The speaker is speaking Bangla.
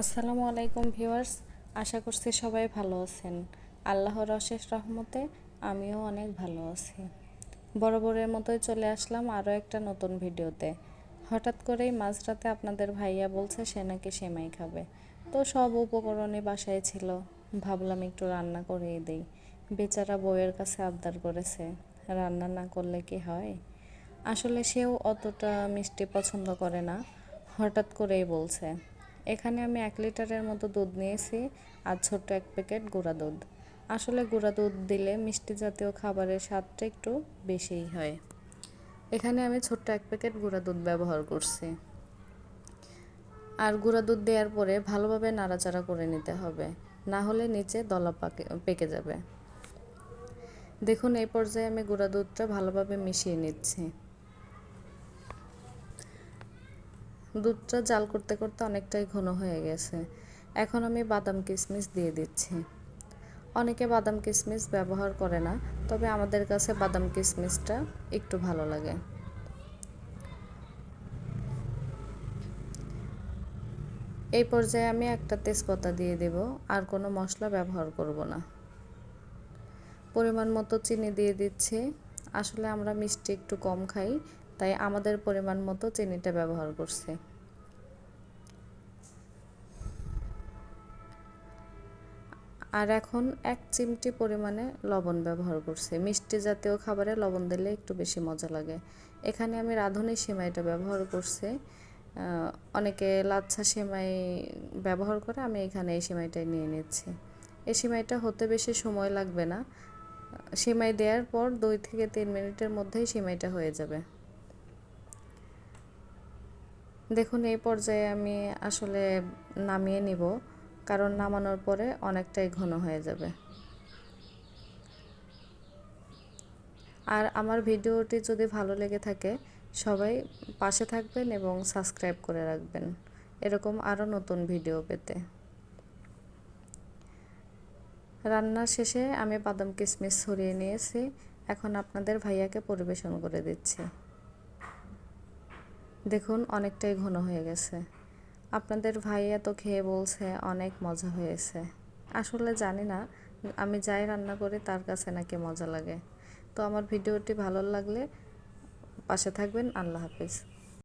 আসসালামু আলাইকুম ভিউয়ার্স, আশা করছি সবাই ভালো আছেন। আল্লাহর অশেষ রহমতে আমিও অনেক ভালো আছি। বরাবরের মতোই চলে আসলাম আরও একটা নতুন ভিডিওতে। হঠাৎ করেই মাঝরাতে আপনাদের ভাইয়া বলছে সে নাকি সেমাই খাবে। তো সব উপকরণে বাসায় ছিল। ভাবলাম একটু রান্না করেই দিই। বেচারা বউয়ের কাছে আবদার করেছে, রান্না না করলে কি হয়? আসলে সেও অতটা মিষ্টি পছন্দ করে না, হঠাৎ করেই বলছে এখানে আমি এক লিটারের মতো দুধ নিয়েছি আর ছোট্ট এক প্যাকেট গুঁড়া দুধ। আসলে গুঁড়া দুধ দিলে মিষ্টি জাতীয় খাবারের স্বাদটা একটু বেশিই হয়। এখানে আমি ছোট্ট এক প্যাকেট গুঁড়া দুধ ব্যবহার করছি। আর গুঁড়া দুধ দেওয়ার পরে ভালোভাবে নাড়াচাড়া করে নিতে হবে। না হলে নিচে দলা পাকে, পেকে যাবে। দেখুন, এই পর্যায়ে আমি গুঁড়া দুধটা ভালোভাবে মিশিয়ে নিচ্ছি। দুধটা জাল করতে করতে অনেকটাই ঘন হয়ে গেছে। এখন আমি বাদাম কিশমিশ দিয়ে দিচ্ছি। অনেকে বাদাম কিশমিশ ব্যবহার করে না, তবে আমাদের কাছে বাদাম কিশমিশটা একটু ভালো লাগে। এই পর্যায়ে আমি একটা তেজপাতা দিয়ে দেব, আর কোনো মশলা ব্যবহার করব না। পরিমাণ মতো চিনি দিয়ে দিচ্ছি। আসলে আমরা মিষ্টি একটু কম খাই তাই আমাদের পরিমাণ মতো চিনিটা ব্যবহার করছি। আর এখন এক চিমটি পরিমাণে লবণ ব্যবহার করছি। মিষ্টি জাতীয় খাবারে লবণ দিলে একটু বেশি মজা লাগে। এখানে আমি রাঁধুনি সেমাইটা ব্যবহার করছি। অনেকে লাচ্ছা সেমাই ব্যবহার করে, আমি এখানে এই সেমাইটাই নিয়ে নিচ্ছি। এই সেমাইটা হতে বেশি সময় লাগবে না। সেমাই দেওয়ার পর দুই থেকে তিন মিনিটের মধ্যেই সেমাইটা হয়ে যাবে। দেখুন, এই পর্যায়ে আমি আসলে নামিয়ে নিব, কারণ নামানোর পরে অনেকটাই ঘন হয়ে যাবে। আর আমার ভিডিওটি যদি ভালো লেগে থাকে, সবাই পাশে থাকবেন এবং সাবস্ক্রাইব করে রাখবেন। এরকম আরও নতুন ভিডিও পেতে। রান্না শেষে আমি বাদাম কিশমিশ ছড়িয়ে নিয়েছি। এখন আপনাদের ভাইয়াকে পরিবেশন করে দিচ্ছি। দেখুন, অনেকটাই ঘন হয়ে গেছে। আপনাদের ভাই এত খেয়ে বলছে, অনেক মজা হয়েছে। আসলে জানি না, আমি যাই রান্না করি, তার কাছে নাকি মজা লাগে। তো আমার ভিডিওটি ভালো লাগলে পাশে থাকবেন, আল্লাহ হাফিজ।